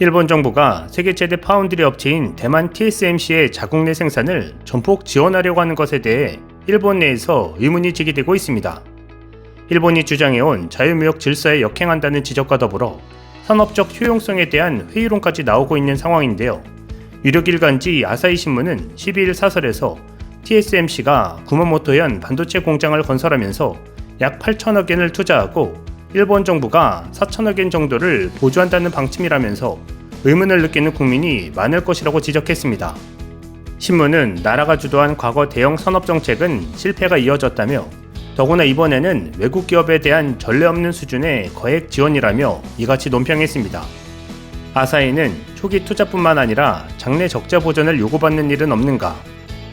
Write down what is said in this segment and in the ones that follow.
일본 정부가 세계 최대 파운드리 업체인 대만 TSMC의 자국 내 생산을 전폭 지원하려고 하는 것에 대해 일본 내에서 의문이 제기되고 있습니다. 일본이 주장해온 자유무역 질서에 역행한다는 지적과 더불어 산업적 효용성에 대한 회의론까지 나오고 있는 상황인데요. 유력 일간지 아사히 신문은 12일 사설에서 TSMC가 구마모토현 반도체 공장을 건설하면서 약 8천억 엔을 투자하고 일본 정부가 4천억 엔 정도를 보조한다는 방침이라면서 의문을 느끼는 국민이 많을 것이라고 지적했습니다. 신문은 나라가 주도한 과거 대형 산업 정책은 실패가 이어졌다며 더구나 이번에는 외국 기업에 대한 전례 없는 수준의 거액 지원이라며 이같이 논평했습니다. 아사히는 초기 투자뿐만 아니라 장래 적자 보전을 요구받는 일은 없는가,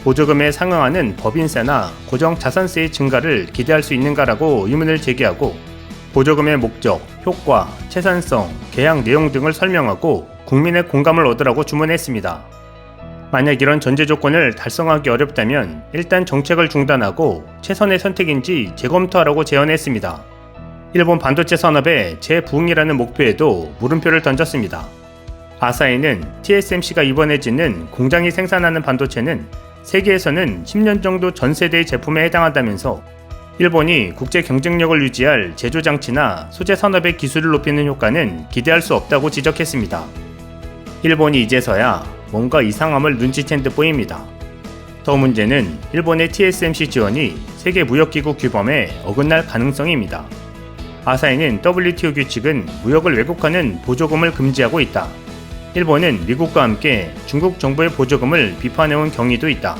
보조금에 상응하는 법인세나 고정 자산세의 증가를 기대할 수 있는가라고 의문을 제기하고 보조금의 목적, 효과, 채산성, 계약 내용 등을 설명하고 국민의 공감을 얻으라고 주문했습니다. 만약 이런 전제 조건을 달성하기 어렵다면 일단 정책을 중단하고 최선의 선택인지 재검토하라고 제언했습니다. 일본 반도체 산업의 재부흥이라는 목표에도 물음표를 던졌습니다. 아사히는 TSMC가 이번에 짓는 공장이 생산하는 반도체는 세계에서는 10년 정도 전 세대의 제품에 해당한다면서 일본이 국제 경쟁력을 유지할 제조 장치나 소재 산업의 기술을 높이는 효과는 기대할 수 없다고 지적했습니다. 일본이 이제서야 뭔가 이상함을 눈치챈 듯 보입니다. 더 문제는 일본의 TSMC 지원이 세계 무역기구 규범에 어긋날 가능성입니다. 아사히는 WTO 규칙은 무역을 왜곡하는 보조금을 금지하고 있다. 일본은 미국과 함께 중국 정부의 보조금을 비판해온 경위도 있다.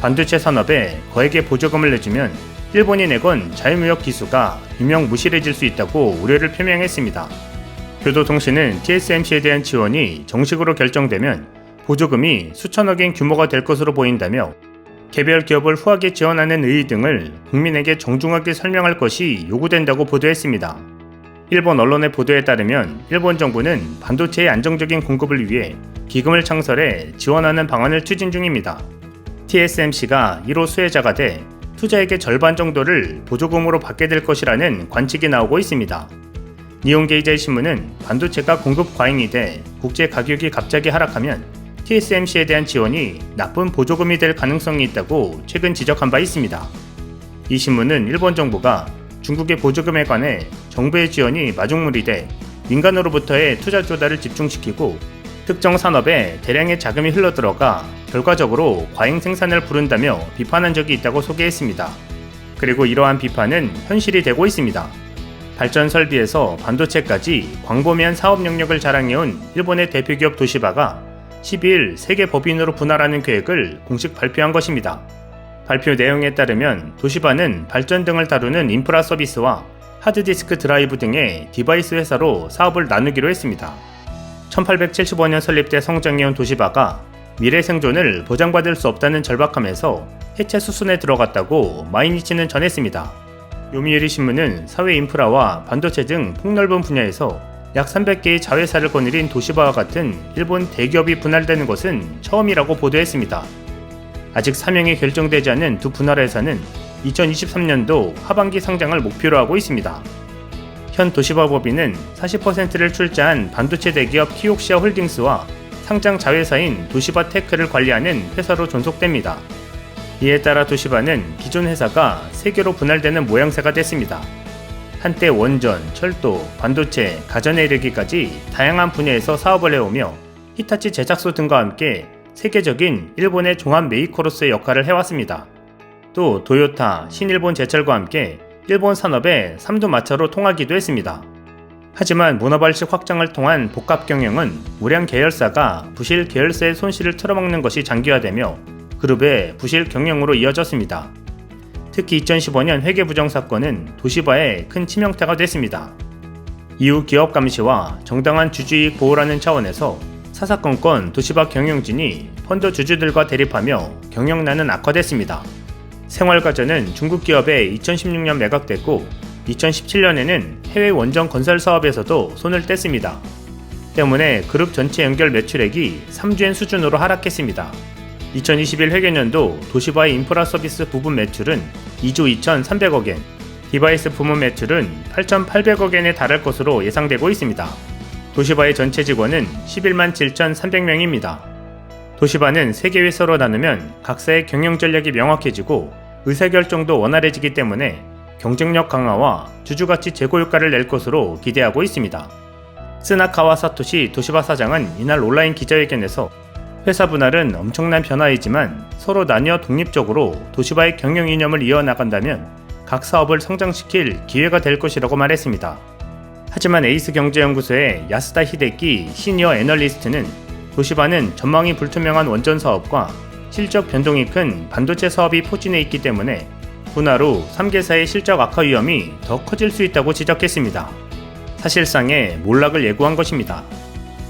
반도체 산업에 거액의 보조금을 내주면 일본이 내건 자유무역 기수가 유명무실해질 수 있다고 우려를 표명했습니다. 교도통신은 TSMC에 대한 지원이 정식으로 결정되면 보조금이 수천억엔 규모가 될 것으로 보인다며 개별 기업을 후하게 지원하는 의의 등을 국민에게 정중하게 설명할 것이 요구된다고 보도했습니다. 일본 언론의 보도에 따르면 일본 정부는 반도체의 안정적인 공급을 위해 기금을 창설해 지원하는 방안을 추진 중입니다. TSMC가 1호 수혜자가 돼 투자액의 절반 정도를 보조금으로 받게 될 것이라는 관측이 나오고 있습니다. 니온게이자의 신문은 반도체가 공급 과잉이 돼 국제 가격이 갑자기 하락하면 TSMC에 대한 지원이 나쁜 보조금이 될 가능성이 있다고 최근 지적한 바 있습니다. 이 신문은 일본 정부가 중국의 보조금에 관해 정부의 지원이 마중물이 돼 민간으로부터의 투자 조달을 집중시키고 특정 산업에 대량의 자금이 흘러들어가 결과적으로 과잉 생산을 부른다며 비판한 적이 있다고 소개했습니다. 그리고 이러한 비판은 현실이 되고 있습니다. 발전 설비에서 반도체까지 광범위한 사업 영역을 자랑해온 일본의 대표기업 도시바가 12일 세계 법인으로 분할하는 계획을 공식 발표한 것입니다. 발표 내용에 따르면 도시바는 발전 등을 다루는 인프라 서비스와 하드디스크 드라이브 등의 디바이스 회사로 사업을 나누기로 했습니다. 1875년 설립돼 성장해온 도시바가 미래 생존을 보장받을 수 없다는 절박함에서 해체 수순에 들어갔다고 마이니치는 전했습니다. 요미우리 신문은 사회 인프라와 반도체 등 폭넓은 분야에서 약 300개의 자회사를 거느린 도시바와 같은 일본 대기업이 분할되는 것은 처음이라고 보도했습니다. 아직 사명이 결정되지 않은 두 분할 회사는 2023년도 하반기 상장을 목표로 하고 있습니다. 현 도시바 법인은 40%를 출자한 반도체 대기업 키옥시아 홀딩스와 상장 자회사인 도시바 테크를 관리하는 회사로 존속됩니다. 이에 따라 도시바는 기존 회사가 3개로 분할되는 모양새가 됐습니다. 한때 원전, 철도, 반도체, 가전에 이르기까지 다양한 분야에서 사업을 해오며 히타치 제작소 등과 함께 세계적인 일본의 종합 메이커로서의 역할을 해왔습니다. 또 도요타, 신일본 제철과 함께 일본 산업의 삼두마차로 통하기도 했습니다. 하지만 문어발식 확장을 통한 복합 경영은 우량 계열사가 부실 계열사의 손실을 틀어막는 것이 장기화되며 그룹의 부실 경영으로 이어졌습니다. 특히 2015년 회계 부정 사건은 도시바에 큰 치명타가 됐습니다. 이후 기업 감시와 정당한 주주이익 보호라는 차원에서 사사건건 도시바 경영진이 펀드 주주들과 대립하며 경영난은 악화됐습니다. 생활가전은 중국 기업에 2016년 매각됐고 2017년에는 해외 원전 건설 사업에서도 손을 뗐습니다. 때문에 그룹 전체 연결 매출액이 3주엔 수준으로 하락했습니다. 2021 회계년도 도시바의 인프라 서비스 부분 매출은 2조 2,300억엔, 디바이스 부문 매출은 8,800억엔에 달할 것으로 예상되고 있습니다. 도시바의 전체 직원은 11만 7,300명입니다. 도시바는 세개 회사로 나누면 각사의 경영 전략이 명확해지고 의사결정도 원활해지기 때문에 경쟁력 강화와 주주가치 제고 효과를 낼 것으로 기대하고 있습니다. 스나카와 사토시 도시바 사장은 이날 온라인 기자회견에서 회사 분할은 엄청난 변화이지만 서로 나뉘어 독립적으로 도시바의 경영 이념을 이어나간다면 각 사업을 성장시킬 기회가 될 것이라고 말했습니다. 하지만 에이스 경제연구소의 야스다 히데키 시니어 애널리스트는 도시바는 전망이 불투명한 원전 사업과 실적 변동이 큰 반도체 사업이 포진해 있기 때문에 후 3개사의 실적 악화 위험이 더 커질 수 있다고 지적했습니다. 사실상의 몰락을 예고한 것입니다.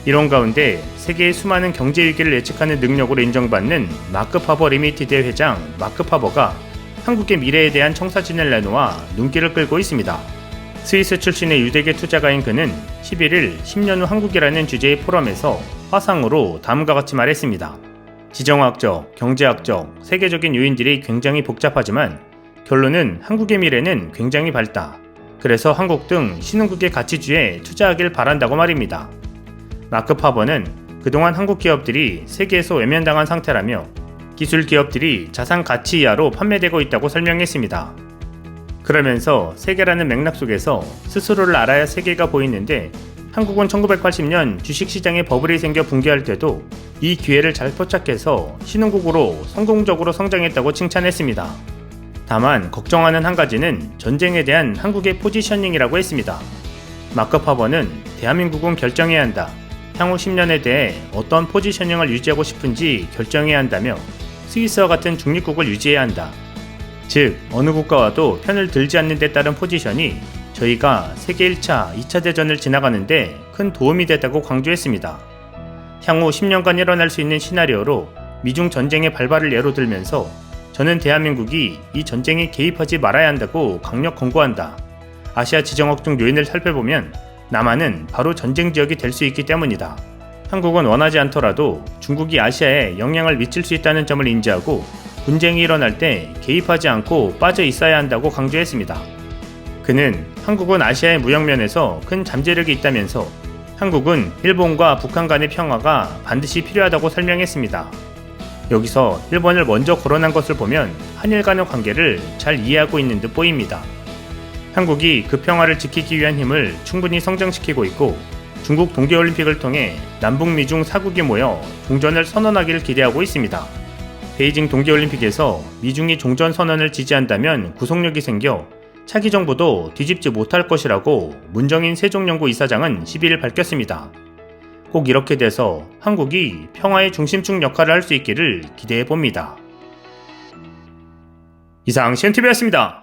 이런 가운데 세계의 수많은 경제 위기를 예측하는 능력으로 인정받는 마크 파버 리미티드의 회장 마크 파버가 한국의 미래에 대한 청사진을 내놓아 눈길을 끌고 있습니다. 스위스 출신의 유대계 투자가인 그는 11일 10년 후 한국이라는 주제의 포럼에서 화상으로 다음과 같이 말했습니다. 지정학적, 경제학적, 세계적인 요인들이 굉장히 복잡하지만 결론은 한국의 미래는 굉장히 밝다. 그래서 한국 등 신흥국의 가치주에 투자하길 바란다고 말입니다. 마크 파버는 그동안 한국 기업들이 세계에서 외면당한 상태라며 기술 기업들이 자산 가치 이하로 판매되고 있다고 설명했습니다. 그러면서 세계라는 맥락 속에서 스스로를 알아야 세계가 보이는데 한국은 1980년 주식시장에 버블이 생겨 붕괴할 때도 이 기회를 잘 포착해서 신흥국으로 성공적으로 성장했다고 칭찬했습니다. 다만 걱정하는 한 가지는 전쟁에 대한 한국의 포지셔닝이라고 했습니다. 마크 파버는 대한민국은 결정해야 한다. 향후 10년에 대해 어떤 포지셔닝을 유지하고 싶은지 결정해야 한다며 스위스와 같은 중립국을 유지해야 한다. 즉, 어느 국가와도 편을 들지 않는 데 따른 포지션이 저희가 세계 1차, 2차 대전을 지나가는데 큰 도움이 됐다고 강조했습니다. 향후 10년간 일어날 수 있는 시나리오로 미중 전쟁의 발발을 예로 들면서 저는 대한민국이 이 전쟁에 개입하지 말아야 한다고 강력 권고한다. 아시아 지정학적 요인을 살펴보면 남한은 바로 전쟁 지역이 될 수 있기 때문이다. 한국은 원하지 않더라도 중국이 아시아에 영향을 미칠 수 있다는 점을 인지하고 분쟁이 일어날 때 개입하지 않고 빠져 있어야 한다고 강조했습니다. 그는 한국은 아시아의 무역면에서 큰 잠재력이 있다면서 한국은 일본과 북한 간의 평화가 반드시 필요하다고 설명했습니다. 여기서 일본을 먼저 거론한 것을 보면 한일 간의 관계를 잘 이해하고 있는 듯 보입니다. 한국이 그 평화를 지키기 위한 힘을 충분히 성장시키고 있고 중국 동계올림픽을 통해 남북 미중 사국이 모여 종전을 선언하기를 기대하고 있습니다. 베이징 동계올림픽에서 미중이 종전 선언을 지지한다면 구속력이 생겨 차기 정부도 뒤집지 못할 것이라고 문정인 세종연구 이사장은 12일 밝혔습니다. 꼭 이렇게 돼서 한국이 평화의 중심축 역할을 할 수 있기를 기대해 봅니다. 이상 시엔TV였습니다.